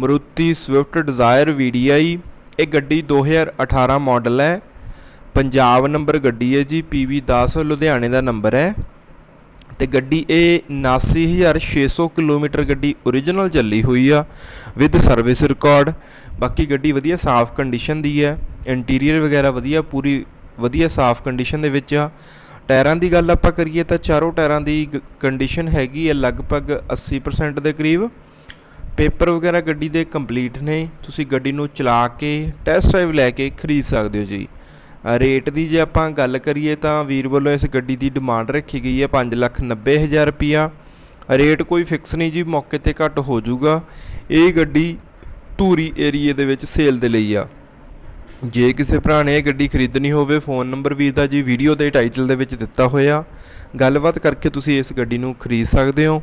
Maruti Swift Dzire VDI ਇਹ ਗੱਡੀ 2018 model ਹੈ। ਪੰਜਾਬ ਨੰਬਰ ਗੱਡੀ ਹੈ ਜੀ PV10 ਲੁਧਿਆਣੇ ਦਾ ਨੰਬਰ ਹੈ। ਤੇ ਗੱਡੀ ਇਹ 79600 ਕਿਲੋਮੀਟਰ ਗੱਡੀ origignal ਚੱਲੀ ਹੋਈ ਆ ਵਿਦ ਸਰਵਿਸ ਰਿਕਾਰਡ ਬਾਕੀ ਗੱਡੀ ਵਧੀਆ ਸਾਫ਼ ਕੰਡੀਸ਼ਨ ਦੀ ਹੈ ਇੰਟੀਰੀਅਰ ਵਗੈਰਾ ਵਧੀਆ, ਪੂਰੀ ਵਧੀਆ ਸਾਫ਼ ਕੰਡੀਸ਼ਨ ਦੇ ਵਿੱਚ ਆ। ਟਾਇਰਾਂ ਦੀ ਗੱਲ ਆਪਾਂ ਕਰੀਏ ਤਾਂ ਚਾਰੋਂ ਟਾਇਰਾਂ ਦੀ ਕੰਡੀਸ਼ਨ ਹੈਗੀ ਹੈ, ਲਗਭਗ 80% ਦੇ ਕਰੀਬ। ਪੇਪਰ ਵਗੈਰਾ ਗੱਡੀ ਦੇ ਕੰਪਲੀਟ ਨੇ, ਤੁਸੀਂ ਗੱਡੀ ਨੂੰ ਚਲਾ ਕੇ ਟੈਸਟ ਡਰਾਈਵ ਲੈ ਕੇ ਖਰੀਦ ਸਕਦੇ ਹੋ ਜੀ। ਰੇਟ ਦੀ ਜੇ ਆਪਾਂ ਗੱਲ ਕਰੀਏ ਤਾਂ ਵੀਰ ਵੱਲੋਂ ਇਸ ਗੱਡੀ ਦੀ ਡਿਮਾਂਡ ਰੱਖੀ ਗਈ ਹੈ 590000 ਰੁਪਿਆ ਰੇਟ ਕੋਈ ਫਿਕਸ ਨਹੀਂ ਜੀ, ਮੌਕੇ ਤੇ ਘੱਟ ਹੋ ਜਾਊਗਾ। ਇਹ ਗੱਡੀ ਧੂਰੀ ਏਰੀਏ ਦੇ ਵਿੱਚ ਸੇਲ ਦੇ ਲਈ ਆ। ਜੇ ਕਿਸੇ ਭਰਾ ਨੇ ਇਹ ਗੱਡੀ ਖਰੀਦਣੀ ਹੋਵੇ, ਫੋਨ ਨੰਬਰ ਵੀਰ ਦਾ ਜੀ, ਵੀਡੀਓ ਦੇ ਟਾਈਟਲ ਦੇ ਵਿੱਚ ਦਿੱਤਾ ਹੋਇਆ। ਗੱਲਬਾਤ ਕਰਕੇ ਤੁਸੀਂ ਇਸ ਗੱਡੀ ਨੂੰ ਖਰੀਦ ਸਕਦੇ ਹੋ।